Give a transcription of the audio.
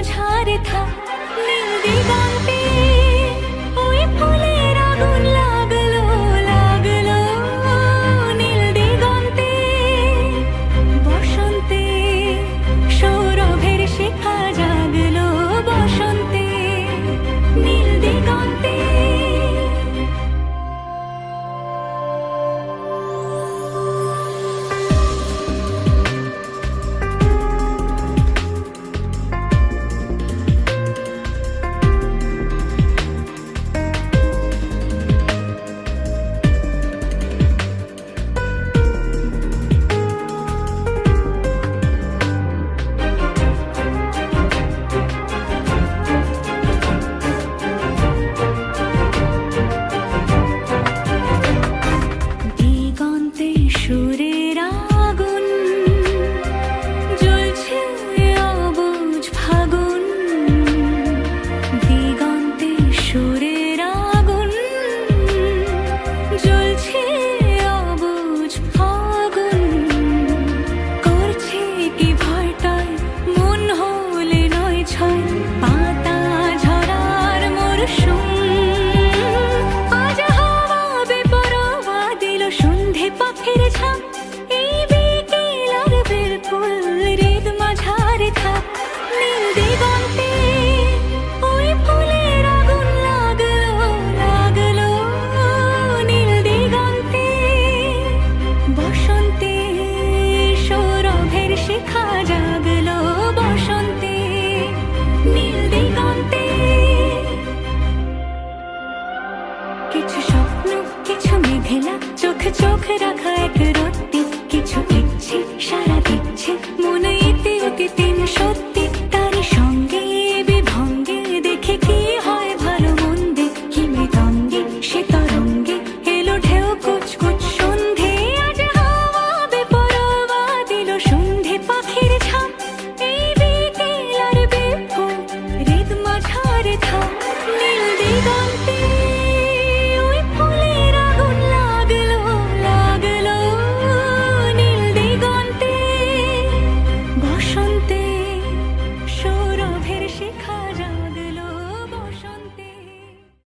মাঝারে থাক নীল দিগন্তে ওই ফুলে চোখ চোখ রাখা এক রোদ কিছু ইচ্ছে সারা te